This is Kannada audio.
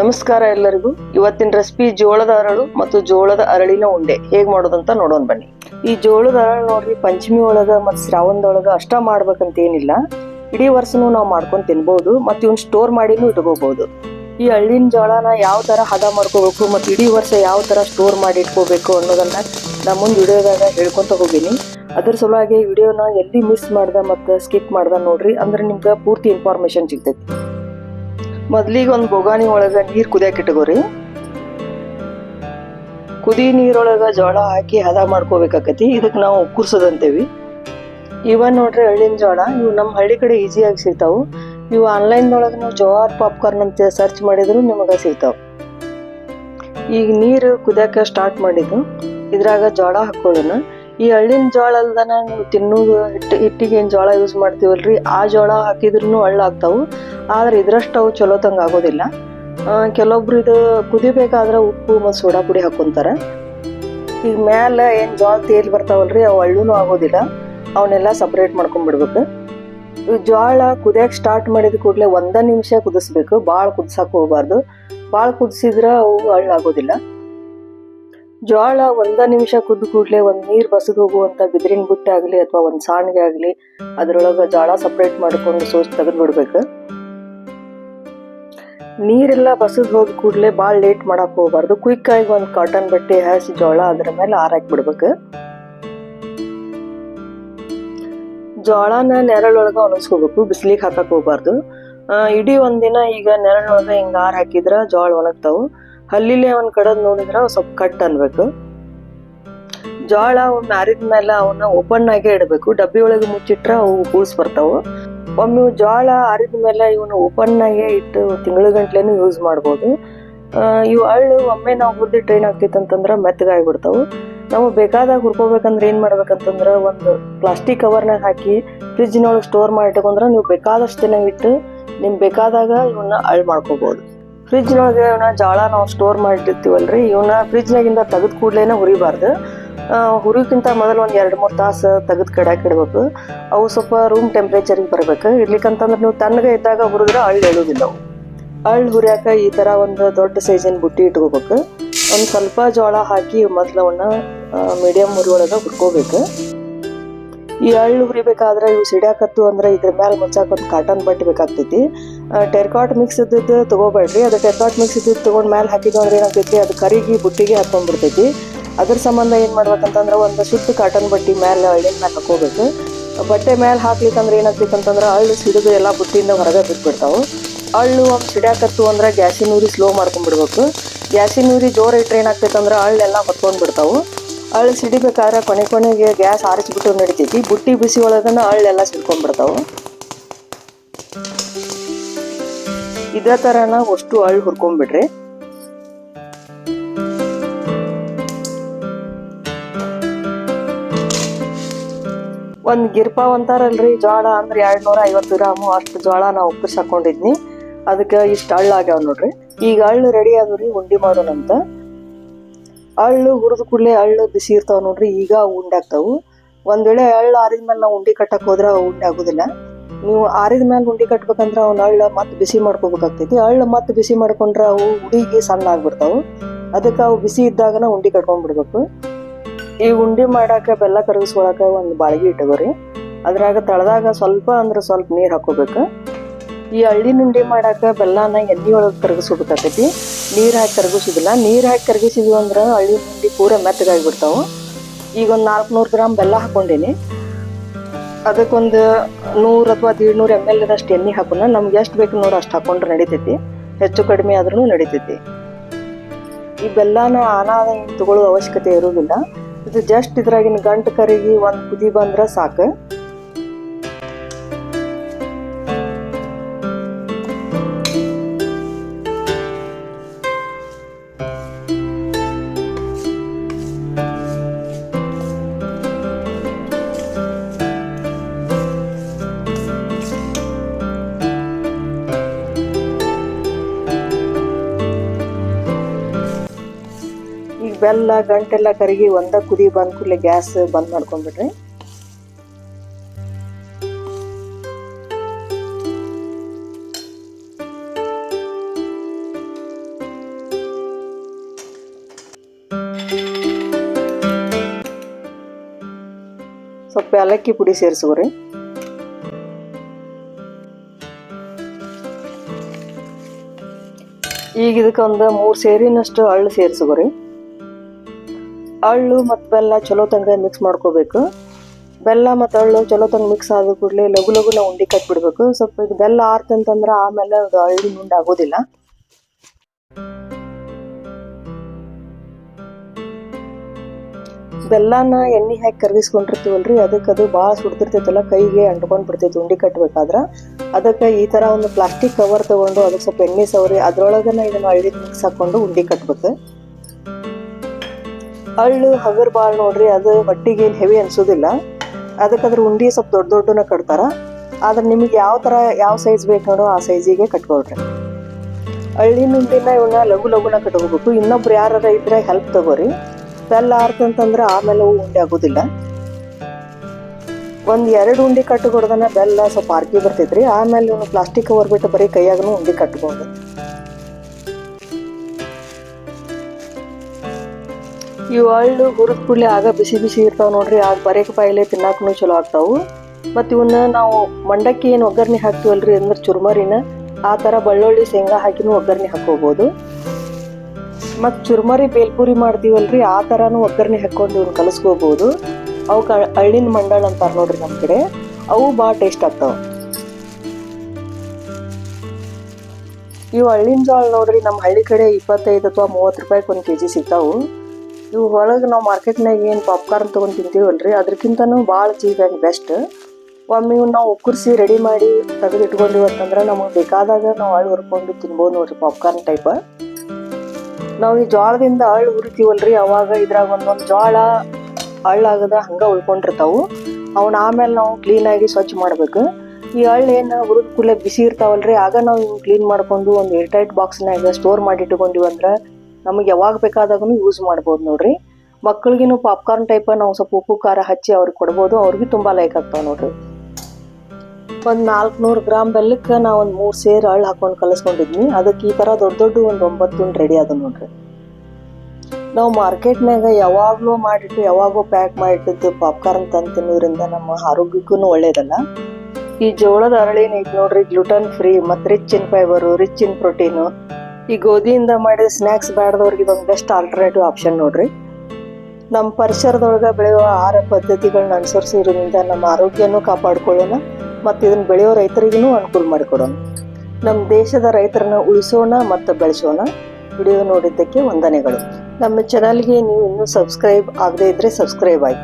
ನಮಸ್ಕಾರ ಎಲ್ಲರಿಗೂ. ಇವತ್ತಿನ ರೆಸಿಪಿ ಜೋಳದ ಅರಳು ಮತ್ತು ಜೋಳದ ಅರಳಿನ ಉಂಡೆ. ಹೇಗ್ ಮಾಡೋದಂತ ನೋಡೋಣ ಬನ್ನಿ. ಈ ಜೋಳದ ಅರಳು ನೋಡ್ರಿ, ಪಂಚಮಿ ಒಳಗ ಮತ್ತು ಶ್ರಾವಣದೊಳಗ ಅಷ್ಟ ಮಾಡ್ಬೇಕಂತ ಏನಿಲ್ಲ. ಇಡೀ ವರ್ಷನೂ ನಾವು ಮಾಡ್ಕೊಂಡು ತಿನ್ಬಹುದು ಮತ್ತು ಇವ್ನ ಸ್ಟೋರ್ ಮಾಡಿನೂ ಇಟ್ಕೋಬಹುದು ಈ ಹಳ್ಳಿನ ಜೋಳನ ಯಾವ ತರ ಹದ ಮಾಡ್ಕೋಬೇಕು, ಮತ್ತು ಇಡೀ ವರ್ಷ ಯಾವ ತರ ಸ್ಟೋರ್ ಮಾಡಿ ಇಟ್ಕೋಬೇಕು ಅನ್ನೋದನ್ನ ನಾ ಮುಂದೆ ವಿಡಿಯೋದಾಗ ಹೇಳ್ಕೊಂತ ಹೋಗಿನಿ. ಅದ್ರ ಸಲುವಾಗಿ ವಿಡಿಯೋನ ಎಲ್ಲಿ ಮಿಸ್ ಮಾಡ್ದೆ ಮತ್ತು ಸ್ಕಿಪ್ ಮಾಡ್ದೆ ನೋಡ್ರಿ, ಅಂದ್ರೆ ನಿಮ್ಗೆ ಪೂರ್ತಿ ಇನ್ಫಾರ್ಮೇಶನ್ ಸಿಗ್ತೈತಿ. ಮೊದ್ಲಿಗೆ ಒಂದು ಬೊಗಾಣಿ ಒಳಗ ನೀರು ಕುದಿಯಕ್ಕೆ ಇಟ್ಕೋರಿ. ಕುದಿ ನೀರೊಳಗೆ ಜೋಳ ಹಾಕಿ ಹದ ಮಾಡ್ಕೋಬೇಕಾಕತಿ. ಇದಕ್ಕೆ ನಾವು ಕುರ್ಸೋದಂತೇವಿ ಇವನ್ ನೋಡ್ರಿ ಹಳ್ಳಿನ ಜೋಳ, ಇವು ನಮ್ಮ ಹಳ್ಳಿ ಕಡೆ ಈಸಿಯಾಗಿ ಸಿಗ್ತಾವು. ಇವು ಆನ್ಲೈನ್ ಒಳಗ ನಾವು ಜೋಹಾರ್ ಪಾಪ್ಕಾರ್ನ್ ಅಂತ ಸರ್ಚ್ ಮಾಡಿದ್ರು ನಿಮಗೆ ಸಿಗ್ತಾವೆ. ಈಗ ನೀರು ಕುದಿಯೋಕೆ ಸ್ಟಾರ್ಟ್ ಮಾಡಿದ್ದು. ಇದ್ರಾಗ ಜೋಳ ಹಾಕೊಳ್ಳೋಣ ಈ ಹಳ್ಳಿನ ಜೋಳ ಅಲ್ದನ ನಾವು ತಿನ್ನೋದು, ಹಿಟ್ಟು ಹಿಟ್ಟಿಗೆ ಏನು ಜೋಳ ಯೂಸ್ ಮಾಡ್ತೀವಲ್ರಿ? ಆ ಜೋಳ ಹಾಕಿದ್ರು ಹಳ್ಳಾಗ್ತಾವು ಆದ್ರೆ ಇದ್ರಷ್ಟು ಅವು ಚಲೋತಂಗ ಆಗೋದಿಲ್ಲ. ಕೆಲವೊಬ್ರು ಇದು ಕುದಿಬೇಕಾದ್ರೆ ಉಪ್ಪು ಮತ್ತು ಸೋಡಾ ಪುಡಿ ಹಾಕೊಂತಾರ. ಈಗ ಮ್ಯಾಲ ಏನು ಜೋಳ ತೇಲ್ ಬರ್ತಾವಲ್ರಿ, ಅವು ಹಳ್ಳೂ ಆಗೋದಿಲ್ಲ. ಅವನ್ನೆಲ್ಲ ಸಪ್ರೇಟ್ ಮಾಡ್ಕೊಂಡ್ಬಿಡ್ಬೇಕು ಜೋಳ ಕುದಿಯಕ್ಕೆ ಸ್ಟಾರ್ಟ್ ಮಾಡಿದ ಕೂಡಲೇ ಒಂದ ನಿಮಿಷ ಕುದಿಸ್ಬೇಕು. ಭಾಳ ಕುದಿಸಕ್ಕೆ ಹೋಗ್ಬಾರ್ದು. ಭಾಳ ಕುದಿಸಿದ್ರೆ ಅವು ಹಳ್ಳಾಗೋದಿಲ್ಲ ಜೋಳ ಒಂದ ನಿಮಿಷ ಕುದ್ದು ಕೂಡಲೇ ಒಂದ್ ನೀರ್ ಬಸದ್ ಹೋಗುವಂತ ಬಿದಿರಿನ ಬುಟ್ಟಿ ಆಗ್ಲಿ ಅಥವಾ ಒಂದ್ ಸಾಣಿಗೆ ಆಗ್ಲಿ, ಅದರೊಳಗೆ ಜೋಳ ಸಪ್ರೇಟ್ ಮಾಡ್ಕೊಂಡು ಸೋಸ್ ತೆಗೆದ್ ಬಿಡ್ಬೇಕು. ನೀರೆಲ್ಲ ಬಸದ್ ಹೋದ ಕೂಡಲೇ ಭಾಳ ಲೇಟ್ ಮಾಡಕ್ ಹೋಗಬಾರ್ದು. ಕ್ವಿಕ್ ಆಗಿ ಒಂದು ಕಾಟನ್ ಬಟ್ಟೆ ಹಾಸಿ ಜೋಳ ಅದ್ರ ಮೇಲೆ ಆರಾಕ್ ಬಿಡ್ಬೇಕು. ಜೋಳನ ನೆರಳೊಳಗ ಒಣಗಿಸ್ಕೋಬೇಕು, ಬಿಸಿಲಿಗೆ ಹಾಕಕ್ ಹೋಗ್ಬಾರ್ದು. ಇಡೀ ಒಂದಿನ ಈಗ ನೆರಳೊಳಗ ಹಿಂಗ ಆರ್ ಹಾಕಿದ್ರ ಜೋಳ ಒಣಗ್ತಾವು. ಹಲ್ಲಿಲೆ ಅವನ್ ಕಡದ್ ನೋಡಿದ್ರೆ ಸ್ವಲ್ಪ ಕಟ್ ಅನ್ಬೇಕು. ಜೋಳ ಆರಿದ ಮೇಲೆ ಅವನ್ನ ಓಪನ್ ಆಗಿ ಇಡಬೇಕು. ಡಬ್ಬಿ ಒಳಗೆ ಮುಚ್ಚಿಟ್ರ ಅವು ಕೂಸ್ ಬರ್ತಾವು. ಒಮ್ಮೆ ಜೋಳ ಆರಿದ ಮೇಲೆ ಇವನ್ನ ಓಪನ್ ಆಗೇ ಇಟ್ಟು ತಿಂಗಳ ಗಂಟ್ಲೆನೂ ಯೂಸ್ ಮಾಡ್ಬೋದು. ಇವು ಅಳ್ಳು ಒಮ್ಮೆ ನಾವು ಟ್ರೈನ್ ಏನಾಗ್ತೈತೆ ಅಂತಂದ್ರೆ ಮೆತ್ತಗಾಗ್ಬಿಡ್ತಾವು ನಾವು ಬೇಕಾದಾಗ ಹುರ್ಕೋಬೇಕಂದ್ರೆ ಏನ್ ಮಾಡ್ಬೇಕಂತಂದ್ರ ಒಂದು ಪ್ಲಾಸ್ಟಿಕ್ ಕವರ್ನಾಗ ಹಾಕಿ ಫ್ರಿಜ್ನೊಳಗೆ ಸ್ಟೋರ್ ಮಾಡಿ ಇಟ್ಕೊಂಡ್ರೆ ನೀವು ಬೇಕಾದಷ್ಟು ದಿನ ಇಟ್ಟು ನಿಮ್ಗೆ ಬೇಕಾದಾಗ ಇವನ್ನ ಅಳ್ ಮಾಡ್ಕೋಬಹುದು ಫ್ರಿಜ್ನೊಳಗೆ ಇವನ್ನ ಜಾಳ ನಾವು ಸ್ಟೋರ್ ಮಾಡಿರ್ತೀವಲ್ರಿ ಇವನ್ನ ಫ್ರಿಜ್ನಾಗಿಂದ ತೆಗೆದ ಕೂಡ್ಲೇನೆ ಹುರಿಬಾರ್ದು. ಹುರಿಕ್ಕಿಂತ ಮೊದಲು ಒಂದು ಎರಡು ಮೂರು ತಾಸು ತೆಗೆದು ಕಡ್ಯಾಕ್ ಇಡ್ಬೇಕು. ಅವು ಸ್ವಲ್ಪ ರೂಮ್ ಟೆಂಪ್ರೇಚರಿಗೆ ಬರ್ಬೇಕು. ಇರ್ಲಿಕ್ಕಂತಂದ್ರೆ ನೀವು ತಣ್ಣಗೆ ಇದ್ದಾಗ ಹುರಿದ್ರೆ ಅಳ್ಳು ಎಳುವುದಿಲ್ಲ ಅವು. ಅಳ್ಳು ಹುರಿಯಾಕ ಈ ತರ ಒಂದು ದೊಡ್ಡ ಸೈಜಿನ ಬುಟ್ಟಿ ಇಟ್ಕೋಬೇಕು. ಒಂದು ಸ್ವಲ್ಪ ಜೋಳ ಹಾಕಿ ಮೊದ್ಲು ಮೀಡಿಯಂ ಉರಿ ಒಳಗೆ ಹುರ್ಕೋಬೇಕು. ಈ ಅಳ್ಳು ಹುರಿಬೇಕಾದ್ರೆ ಇವು ಸಿಡ್ಯಾಕತ್ತು ಅಂದ್ರೆ ಇದ್ರ ಮೇಲೆ ಮುಚ್ಚಾಕ ಒಂದು ಕಾಟನ್ ಬಟ್ಟೆ ಬೇಕಾಗ್ತೈತಿ. ಟೆರ್ಕಾಟ್ ಮಿಕ್ಸ್ ಇದ್ದಿದ್ದು ತೊಗೋಬೇಡ್ರಿ. ಅದು ಟೆರ್ಕಾಟ್ ಮಿಕ್ಸ್ ಇದ್ದಿದ್ದು ತೊಗೊಂಡು ಮೇಲೆ ಹಾಕಿದ್ದು ಏನಾಗ್ತೈತಿ? ಅದು ಕರಿಗಿ ಬುಟ್ಟಿಗೆ ಹಾಕೊಂಡ್ಬಿಡ್ತೈತಿ. ಅದ್ರ ಸಂಬಂಧ ಏನು ಮಾಡ್ಬೇಕಂತಂದ್ರೆ ಒಂದು ಸುತ್ತ ಕಾಟನ್ ಬಟ್ಟೆ ಮ್ಯಾಲೆ ಹಳ್ಳಿನ ಮ್ಯಾಲೆ ಹಾಕೋಬೇಕು. ಬಟ್ಟೆ ಮೇಲೆ ಹಾಕ್ಲಿಕ್ಕಂದ್ರೆ ಏನಾಗ್ತೈತಿ ಅಂತಂದ್ರೆ ಹಳ್ಳು ಸಿಡಿದು ಎಲ್ಲ ಬುಟ್ಟಿಯಿಂದ ಹೊರಗೆ ಬಿಟ್ಬಿಡ್ತಾವೆ. ಅಳ್ಳು ಒಂದು ಸಿಡಿಯಾಕತ್ತು ಅಂದ್ರೆ ಗ್ಯಾಸಿನ ಊರಿ ಸ್ಲೋ ಮಾಡ್ಕೊಂಡ್ಬಿಡ್ಬೇಕು. ಗ್ಯಾಸಿನ ಊರಿ ಜೋರ ಇಟ್ಟರೆ ಏನಾಗ್ತೈತೆ ಅಂದ್ರೆ ಅಳ್ಳೆಲ್ಲ ಹೊತ್ಕೊಂಡ್ ಅಳ್ಳು ಸಿಡಿಬೇಕಾದ್ರೆ ಕೊನೆ ಕೊನೆಗೆ ಗ್ಯಾಸ್ ಆರಿಸ್ಬಿಟ್ಟು ನಡಿತೈತಿ. ಬುಟ್ಟಿ ಬಿಸಿ ಒಳಗನ ಅಳ್ಳೆಲ್ಲ ಸಿಡ್ಕೊಂಡ್ಬಿಡ್ತಾವು. ಇದೇ ತರನ ಅಷ್ಟು ಆಯಿಲ್ ಹುರ್ಕೊಂಡ್ಬಿಡ್ರಿ ಒಂದ್ ಗಿರ್ಪಾ ಅಂತಾರಲ್ರಿ ಜೋಳ ಅಂದ್ರೆ ಎರಡ್ ನೂರ ಐವತ್ತು ಗ್ರಾಮು ಅಷ್ಟು ಜೋಳ ನಾವು ಉಪ್ಪಿಸಿ ಹಾಕೊಂಡಿದ್ನಿ. ಅದಕ್ಕೆ ಇಷ್ಟು ಹಳ್ಳು ಆಗ್ಯಾವ ನೋಡ್ರಿ. ಈಗ ಅಳ್ಳು ರೆಡಿ ಆದ್ರಿ ಉಂಡಿ ಮಾಡೋಣಂತ ಅಳ್ಳು ಹುರಿದ ಕೂಡಲೇ ಅಳ್ಳು ಬಿಸಿ ಇರ್ತಾವ ನೋಡ್ರಿ, ಈಗ ಉಂಡೆ ಆಗ್ತಾವು. ಒಂದ್ ವೇಳೆ ಹಳ್ಳು ಆರಿದ್ಮೇಲೆ ನಾವು ಉಂಡಿ ಕಟ್ಟಕ್ ಹೋದ್ರೆ ಉಂಡೆ ಆಗುದಿಲ್ಲ. ನೀವು ಆರಿದ ಮೇಲೆ ಉಂಡಿ ಕಟ್ಬೇಕಂದ್ರೆ ಅವ್ನ ಅಳ್ಳ ಮತ್ತೆ ಬಿಸಿ ಮಾಡ್ಕೋಬೇಕಾಗ್ತೈತಿ. ಅಳ್ಳ ಮತ್ತೆ ಬಿಸಿ ಮಾಡ್ಕೊಂಡ್ರೆ ಅವು ಉಡಿಗೆ ಸಣ್ಣ ಆಗ್ಬಿಡ್ತಾವು. ಅದಕ್ಕೆ ಅವು ಬಿಸಿ ಇದ್ದಾಗನ ಉಂಡಿ ಕಟ್ಕೊಂಡ್ಬಿಡ್ಬೇಕು ಈ ಉಂಡಿ ಮಾಡಾಕ ಬೆಲ್ಲ ಕರಗಿಸ್ಕೊಳಕ ಒಂದು ಬಾಳ್ಗಿ ಇಟ್ಕೋರಿ. ಅದ್ರಾಗ ತಳದಾಗ ಸ್ವಲ್ಪ ಅಂದ್ರೆ ಸ್ವಲ್ಪ ನೀರು ಹಾಕೋಬೇಕು. ಈ ಹಳ್ಳಿನ ಉಂಡಿ ಮಾಡಾಕ ಬೆಲ್ಲನ ಎಣ್ಣೆ ಒಳಗೆ ಕರಗಿಸ್ಬೇಕಾಗ್ತೈತಿ ನೀರು ಹಾಕಿ ಕರಗಿಸೋದಿಲ್ಲ. ನೀರು ಹಾಕಿ ಕರಗಿಸಿದ್ವಿ ಅಂದ್ರೆ ಹಳ್ಳಿ ಉಂಡಿ ಪೂರ ಮೆತ್ತಗಾಗ್ಬಿಡ್ತಾವು. ಈಗ ಒಂದು ನಾಲ್ಕುನೂರು ಗ್ರಾಮ್ ಬೆಲ್ಲ ಹಾಕೊಂಡೇನಿ. ಅದಕ್ಕೊಂದು ನೂರು ಅಥವಾ ದೀಡ್ನೂರು ಎಂ ಎಲ್ ಅಷ್ಟು ಎಣ್ಣೆ ಹಾಕೋಣ ನಮ್ಗೆ ಎಷ್ಟು ಬೇಕು ನೋಡಿ ಅಷ್ಟು ಹಾಕೊಂಡ್ರೆ ನಡಿತೈತಿ. ಹೆಚ್ಚು ಕಡಿಮೆ ಆದ್ರೂ ನಡಿತೈತಿ. ಈ ಬೆಲ್ಲನ ಆನಾದ ತಗೊಳ್ಳೋ ಅವಶ್ಯಕತೆ ಇರೋದಿಲ್ಲ. ಇದು ಜಸ್ಟ್ ಇದ್ರಾಗಿನ ಗಂಟು ಕರಿಗಿ ಒಂದು ಕುದಿ ಬಂದ್ರೆ ಸಾಕು. ಬೆಲ್ಲ ಗಂಟೆಲ್ಲ ಕರಗಿ ಒಂದ ಕುದಿ ಬಂದ ಕೂಡಲೇ ಗ್ಯಾಸ್ ಬಂದ್ ಮಾಡ್ಕೊಂಡ್ಬಿಡ್ರಿ. ಸ್ವಲ್ಪ ಏಲಕ್ಕಿ ಪುಡಿ ಸೇರಿಸ್ಕೊರಿ. ಈಗ ಇದಕ್ಕೆ ಒಂದು ಮೂರು ಸೇರಿನಷ್ಟು ಹಳ್ಳು ಸೇರಿಸ್ಕೊರಿ. ಅಳ್ಳು ಮತ್ತು ಬೆಲ್ಲ ಚಲೋ ತಂಗ ಮಿಕ್ಸ್ ಮಾಡ್ಕೋಬೇಕು. ಬೆಲ್ಲ ಮತ್ತು ಅಳ್ಳು ಚಲೋ ತಂಗ ಮಿಕ್ಸ್ ಆದ ಕೂಡಲೇ ಲಘು ಲಘು ನಾವು ಉಂಡೆ ಕಟ್ಬಿಡ್ಬೇಕು. ಸ್ವಲ್ಪ ಇದು ಬೆಲ್ಲ ಆರ್ತಂತಂದ್ರೆ ಆಮೇಲೆ ಅದು ಅಳ್ಳಿ ಉಂಡೆ ಆಗೋದಿಲ್ಲ. ಬೆಲ್ಲನ ಎಣ್ಣೆ ಹಾಕಿ ಕರಗಿಸ್ಕೊಂಡಿರ್ತೀವಲ್ರಿ ಅದಕ್ಕೆ ಅದು ಭಾಳ ಸುಡ್ತಿರ್ತೈತಲ್ಲ, ಕೈಗೆ ಅಂಟ್ಕೊಂಡು ಬಿಡ್ತೈತಿ ಉಂಡೆ ಕಟ್ಬೇಕಾದ್ರೆ. ಅದಕ್ಕೆ ಈ ಥರ ಒಂದು ಪ್ಲಾಸ್ಟಿಕ್ ಕವರ್ ತಗೊಂಡು ಅದಕ್ಕೆ ಸ್ವಲ್ಪ ಎಣ್ಣೆ ಸವರಿ, ಅದರೊಳಗನ ಇದನ್ನು ಅಳ್ಳಿ ಮಿಕ್ಸ್ ಹಾಕ್ಕೊಂಡು ಉಂಡೆ ಕಟ್ಬೇಕು. ಅಳ್ಳು ಹಗರ್ ಬಾಳ್ ನೋಡ್ರಿ, ಅದು ಹೊಟ್ಟಿಗೆ ಏನು ಹೆವಿ ಅನ್ಸೋದಿಲ್ಲ. ಅದಕ್ಕೆ ಅದ್ರ ಉಂಡಿ ಸ್ವಲ್ಪ ದೊಡ್ಡ ದೊಡ್ಡನ ಕಟ್ತಾರ. ಆದ್ರೆ ನಿಮಗೆ ಯಾವ ತರ, ಯಾವ ಸೈಜ್ ಬೇಕು ನೋಡೋ, ಆ ಸೈಜಿಗೆ ಕಟ್ಕೊಳ್ರಿ. ಅಳ್ಳಿನ ಉಂಡಿನ ಇವನ್ನ ಲಘು ಲಘುನ ಕಟ್ಕೋಬೇಕು. ಇನ್ನೊಬ್ರು ಯಾರು ಇದ್ರೆ ಹೆಲ್ಪ್ ತಗೋರಿ. ಬೆಲ್ಲ ಆರ್ತಂತಂದ್ರೆ ಆಮೇಲೆ ಅವು ಉಂಡೆ ಆಗೋದಿಲ್ಲ. ಒಂದ್ ಎರಡು ಉಂಡಿ ಕಟ್ಟಿಕೊಡ್ದನ ಬೆಲ್ಲ ಸ್ವಲ್ಪ ಆರ್ಕಿ ಬರ್ತೈತ್ರಿ. ಆಮೇಲೆ ಇವನು ಪ್ಲಾಸ್ಟಿಕ್ ಕವರ್ ಬಿಟ್ಟು ಬರೀ ಕೈಯಾಗನು ಉಂಡಿ ಕಟ್ಕೊಂಡು ಇವು ಹಳ್ಳು ಹುರಿದ ಕೂಡಲೇ ಆಗ ಬಿಸಿ ಬಿಸಿ ಇರ್ತಾವ ನೋಡ್ರಿ, ಆಗ ಬರೇಕ ಬಾಯಿಲೆ ತಿನ್ನಾಕನು ಚಲೋ ಆಗ್ತಾವು. ಮತ್ತು ಇವನ್ನ ನಾವು ಮಂಡಕ್ಕಿ ಏನು ಒಗ್ಗರಣೆ ಹಾಕ್ತಿವಲ್ರಿ ಅಂದ್ರೆ ಚುರ್ಮರಿನ, ಆ ತರ ಬೆಳ್ಳುಳ್ಳಿ ಶೇಂಗಾ ಹಾಕಿನೂ ಒಗ್ಗರಣೆ ಹಾಕೋಬಹುದು ಮತ್ ಚುರ್ಮರಿ ಬೇಲ್ಪುರಿ ಮಾಡ್ತೀವಲ್ರಿ, ಆ ತರಾನು ಒಗ್ಗರಣೆ ಹಾಕೊಂಡು ಇವ್ನ ಕಲಸ್ಕೋಬಹುದು ಅವು ಹಳ್ಳಿನ ಮಂಡಳ ಅಂತಾರೆ ನೋಡ್ರಿ ನಮ್ ಕಡೆ, ಅವು ಭಾಳ ಟೇಸ್ಟ್ ಆಗ್ತಾವ. ಇವು ಹಳ್ಳಿನ ಜೋಳ ನೋಡ್ರಿ ನಮ್ಮ ಹಳ್ಳಿ ಕಡೆ ಇಪ್ಪತ್ತೈದು ಅಥವಾ ಮೂವತ್ತು ರೂಪಾಯಿಗೆ ಒಂದು ಕೆಜಿ ಸಿಗ್ತಾವು. ಇವು ಹೊರಗೆ ನಾವು ಮಾರ್ಕೆಟ್ನಾಗ ಏನು ಪಾಪ್ಕಾರ್ನ್ ತೊಗೊಂಡು ತಿಂತೀವಲ್ರಿ ಅದಕ್ಕಿಂತನೂ ಭಾಳ ಚೀಪ್ ಆ್ಯಂಡ್ ಬೆಸ್ಟ್ ಒಮ್ಮೆ ಇವ್ನ ನಾವು ಉಕ್ಕರಿಸಿ ರೆಡಿ ಮಾಡಿ ತೆಗೆದು ಇಟ್ಕೊಂಡಿವಿ ಅಂತಂದ್ರೆ ನಮಗೆ ಬೇಕಾದಾಗ ನಾವು ಅಳು ಹುರ್ಕೊಂಡು ತಿನ್ಬೋದು ನೋಡ್ರಿ ಪಾಪ್ಕಾರ್ನ್ ಟೈಪ್ ನಾವು ಈ ಜೋಳದಿಂದ ಅಳು ಹುರಿತೀವಲ್ರಿ, ಅವಾಗ ಇದ್ರಾಗ ಒಂದೊಂದು ಜೋಳ ಅಳ್ಳಾಗದ ಹಂಗೆ ಉಳ್ಕೊಂಡಿರ್ತಾವು. ಅವನ್ನ ಆಮೇಲೆ ನಾವು ಕ್ಲೀನಾಗಿ ಸ್ವಚ್ಛ ಮಾಡ್ಬೇಕು. ಈ ಅಳ್ಳು ಏನು ಹುರಿದ ಕೂಡಲೇ ಬಿಸಿ ಇರ್ತಾವಲ್ರಿ, ಆಗ ನಾವು ಕ್ಲೀನ್ ಮಾಡ್ಕೊಂಡು ಒಂದು ಏರ್ಟೈಟ್ ಬಾಕ್ಸ್ನಾಗ ಸ್ಟೋರ್ ಮಾಡಿ ಇಟ್ಕೊಂಡಿವಿ ಅಂದ್ರೆ ನಮಗೆ ಯಾವಾಗ ಬೇಕಾದಾಗೂ ಯೂಸ್ ಮಾಡ್ಬೋದು ನೋಡ್ರಿ. ಮಕ್ಕಳಿಗಿನೂ ಪಾಪ್ಕಾರ್ನ್ ಟೈಪ್ ನಾವು ಸ್ವಲ್ಪ ಉಪ್ಪು, ಖಾರ ಹಚ್ಚಿ ಅವ್ರಿಗೆ ಕೊಡ್ಬೋದು, ಅವ್ರಿಗೆ ತುಂಬಾ ಲೈಕ್ ಆಗ್ತಾವ ನೋಡ್ರಿ. ಒಂದ್ ನಾಲ್ಕುನೂರು ಗ್ರಾಮ್ ಬೆಲ್ಲಕ್ಕೆ ನಾವು ಒಂದು ಮೂರು ಸೇರ್ ಅಳ್ಳು ಹಾಕೊಂಡು ಕಲಿಸ್ಕೊಂಡಿದ್ವಿ. ಅದಕ್ಕೆ ಈ ತರ ದೊಡ್ಡ ದೊಡ್ಡ ಒಂದು ಒಂಬತ್ತು ರೆಡಿ ಅದ ನೋಡ್ರಿ. ನಾವು ಮಾರ್ಕೆಟ್ನಾಗ ಯಾವಾಗಲೂ ಮಾಡಿಟ್ಟು ಯಾವಾಗೋ ಪ್ಯಾಕ್ ಮಾಡಿಟ್ಟಿದ್ದು ಪಾಪ್ಕಾರ್ನ್ ತಂದು ತಿನ್ನೋದ್ರಿಂದ ನಮ್ಮ ಆರೋಗ್ಯಕ್ಕೂ ಒಳ್ಳೇದಲ್ಲ. ಈ ಜೋಳದ ಅರಳಿನ ಐತಿ ನೋಡ್ರಿ ಗ್ಲುಟನ್ ಫ್ರೀ ಮತ್ತು rich in fibre rich in protein ಈ ಗೋಧಿಯಿಂದ ಮಾಡಿದ ಸ್ನ್ಯಾಕ್ಸ್ ಬೇಡದವ್ರಿಗೆ ಇದೊಂದು ಬೆಸ್ಟ್ ಆಲ್ಟರ್ನೇಟಿವ್ ಆಪ್ಷನ್ ನೋಡ್ರಿ. ನಮ್ಮ ಪರಿಸರದೊಳಗೆ ಬೆಳೆಯುವ ಆಹಾರ ಪದ್ಧತಿಗಳನ್ನ ಅನುಸರಿಸೋದ್ರಿಂದ ನಮ್ಮ ಆರೋಗ್ಯನೂ ಕಾಪಾಡ್ಕೊಳ್ಳೋಣ ಮತ್ತು ಇದನ್ನು ಬೆಳೆಯೋ ರೈತರಿಗೂ ಅನುಕೂಲ ಮಾಡಿಕೊಡೋಣ. ನಮ್ಮ ದೇಶದ ರೈತರನ್ನ ಉಳಿಸೋಣ ಮತ್ತು ಬೆಳೆಸೋಣ. ವಿಡಿಯೋ ನೋಡಿದ್ದಕ್ಕೆ ವಂದನೆಗಳು. ನಮ್ಮ ಚಾನಲ್ಗೆ ನೀವು ಇನ್ನೂ ಸಬ್ಸ್ಕ್ರೈಬ್ ಆಗದೇ ಇದ್ದರೆ ಸಬ್ಸ್ಕ್ರೈಬ್ ಆಗಿ